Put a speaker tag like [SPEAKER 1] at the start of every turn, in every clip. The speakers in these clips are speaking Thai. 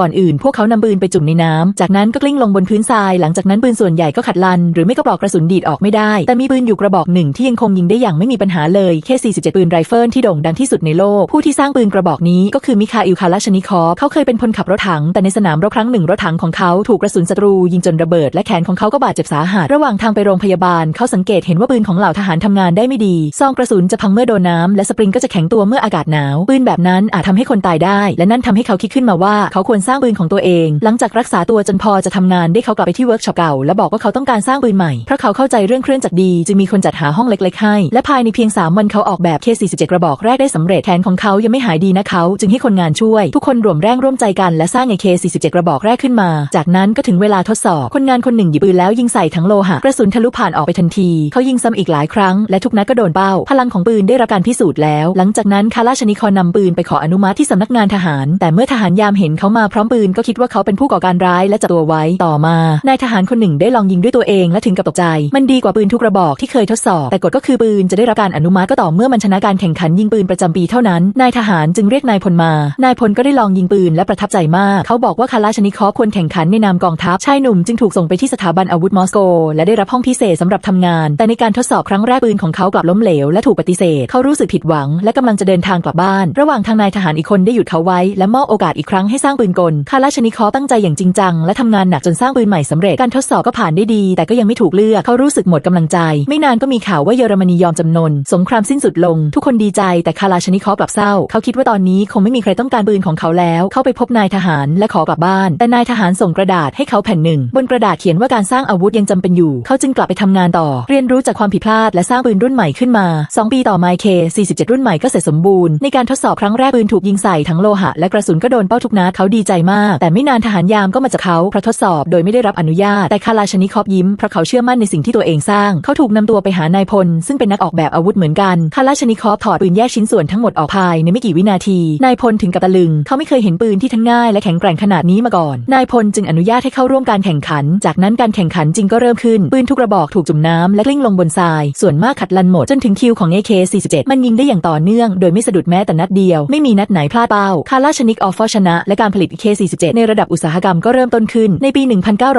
[SPEAKER 1] ก่อนอื่นพวกเขานำปืนไปจุ่มในน้ำ จากนั้นก็กลิ้งลงบนพื้นทราย หลังจากนั้นปืนส่วนใหญ่ก็ขัดลัน หรือไม่ก็ปลอกกระสุนดีดออกไม่ได้ แต่มีปืนอยู่กระบอกหนึ่งที่ยังคงยิงได้อย่างไม่มีปัญหาเลยเค47 ปืนไรเฟิลที่โด่งดังที่สุดในโลก ผู้ที่สร้างปืนกระบอกนี้ก็คือมิคาอิลคาลาชนิคอฟเขาเคยเป็นพลขับรถถัง แต่ในสนามรบครั้งหนึ่งรถถังของเขาถูกกระสุนศัตรูยิงจนระเบิด และแขนของเขาก็บาดเจ็บสาหัส ระหว่างทางไปโรงพยาบาลเขาสังเกตเห็นว่าปืนของเหล่าทหารทำงานได้ไม่ดี ซองกระสุนจะพังเมื่อโดนน้ำและสปริงก็จะแข็งตัวเมื่ออากาศหนาว ปืนแบบนั้นอาจทำให้คนตายได้ และนั่นทำให้เขาคิดขึ้นมาว่าเขาควรสร้างปืนของตัวเอง หลังจากรักษาตัวจนพอจะทำงานได้เขากลับไปที่เวิร์กช็อปเก่าและบอกว่าเขาต้องการสร้างปืนใหม่ เพราะเขาเข้าใจเรื่องเครื่องจักรดี จึงมีคนจัดหาห้องเล็กๆให้ และภายในเพียง 3 วันเขาออกแบบ K47 กระบอกแรกได้สำเร็จแขนของเขายังไม่หายดีนะเขา จึงให้คนงานช่วย ทุกคนรวมแรงร่วมใจกันและสร้างไอ K47 กระบอกแรกขึ้นมา จากนั้นก็ถึงเวลาทดสอบคนงานคนหนึ่งหยิบปืนแล้วยิงใส่ทั้งโลหะกระสุนทะลุผ่านออกไปทันที เขายิงซ้ำอีกหลายครั้งและทุกนัดก็โดนเป้า พลังของปืนได้รับการพิสูจน์แล้ว หลังจากนั้นคาราชนิคอนนำปืนไปขออนุมัติที่สำนักงานทหาร แต่เมื่อทหารยามเห็นเขามาพร้อมปืนก็คิดว่าเขาเป็นผู้ก่อการร้ายและจับตัวไว้ต่อมานายทหารคนหนึ่งได้ลองยิงด้วยตัวเองและถึงกับตกใจ มันดีกว่าปืนทุกระบอกที่เคยทดสอบ แต่กฎก็คือปืนจะได้รับการอนุมัติก็ต่อเมื่อมันชนะการแข่งขันยิงปืนประจำปีเท่านั้น นายทหารจึงเรียกนายพลมา นายพลก็ได้ลองยิงปืนและประทับใจมาก เขาบอกว่าคาราชนิคอฟควรแข่งขันในนามกองทัพชายหนุ่มจึงถูกส่งไปที่สถาบันอาวุธมอสโก และได้รับห้องพิเศษสำหรับทำงาน แต่ในการทดสอบครั้งแรกปืนของเขากลับล้มเหลวและถูกปฏิเสธ เขารู้สึกผิดหวัง และกำลังจะเดินทางกลับบ้าน ระหว่างทางนายทหารอีกคนได้หยุดเขาไว้ และมอบโอกาสอีกครั้งให้สร้างปืนกล คาราชนิคอตั้งใจอย่างจริงจัง และทำงานหนักจนสร้างปืนใหม่สำเร็จ การทดสอบก็ผ่านได้ดี แต่ก็ยังไม่ถูกเลือก เขารู้สึกหมดกำลังใจ ไม่นานก็มีข่าวว่าเยอรมนียอมจำนน สงครามสิ้นสุดลง ทุกคนดีใจ แต่คาราชนิคอกลับเศร้า เขาคิดว่าตอนนี้คงไม่มีใครต้องการปืนของเขาแล้ว เขาไปพบนายทหารและขอกลับบ้าน แต่นายทหารส่งกระดาษให้เขาแผ่นหนึ่ง บนกระดาษเขียนว่าการสร้างอาวุธยังจำเป็นอยู่ เขาจึงกลับไปทำงานต่อ เรียนรู้จากความผิดพลาดและสร้างปืนรุ่นใหม่ขึ้นมา 2 ปีต่อมาเค47รุ่นใหม่ก็เสร็จสมบูรณ์ในการทดสอบครั้งแรกปืนถูกยิงใส่ทั้งโลหะและกระสุนก็โดนเป้าทุกนัดเขาดีใจมาก แต่ไม่นานทหารยามก็มาจากเขาเพราะทดสอบโดยไม่ได้รับอนุญาต แต่คาราชนิคอฟยิ้มเพราะเขาเชื่อมั่นในสิ่งที่ตัวเองสร้าง เขาถูกนำตัวไปหานายพล ซึ่งเป็นนักออกแบบอาวุธเหมือนกัน คาราชนิคอฟถอดปืนแยกชิ้นส่วนทั้งหมดออกภายในไม่กี่วินาที นายพลถึงกับตะลึง เขาไม่เคยเห็นปืนที่ทั้งง่ายและแข็งแกร่งขนาดนี้มาก่อน นายพลจึงอนุญาตให้เข้าร่วมการแข่งขัน จากนั้นการแข่งขันจริงก็เริ่มขึ้น ปืนทุกระบอกถูกจุ่มน้ำและกลิ้งลงบนทราย ส่วนมากขัดลันหมดจนถึงคิวของ AK47 มันยิงได้อย่างต่อเนื่อง โดยไม่สะดุดแม้แต่นัดเดียว ไม่มีนัดไหนพลาดเป้า คาราชนิกออฟฟอชนะ และการผลิต AK47 ในระดับอุตสาหกรรมก็เริ่มต้นขึ้นในปี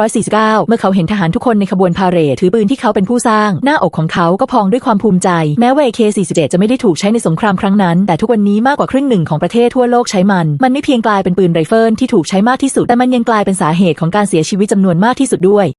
[SPEAKER 1] 1949 เมื่อเขาเห็นทหารทุกคนในขบวนพาเหรดถือปืนที่เขาเป็นผู้สร้าง หน้าอกของเขาก็พองด้วยความภูมิใจ แม้ว่า AK47 จะไม่ได้ถูกใช้ในสงครามครั้งนั้น แต่ทุกวันนี้มากกว่าครึ่งหนึ่งของประเทศทั่วโลกใช้มัน มันไม่เพียงกลายเป็นปืนไรเฟิลที่ถูกใช้มากที่สุด แต่มันยังกลายเป็นสาเหตุของการเสียชีวิตจำนวนมากที่สุดด้วย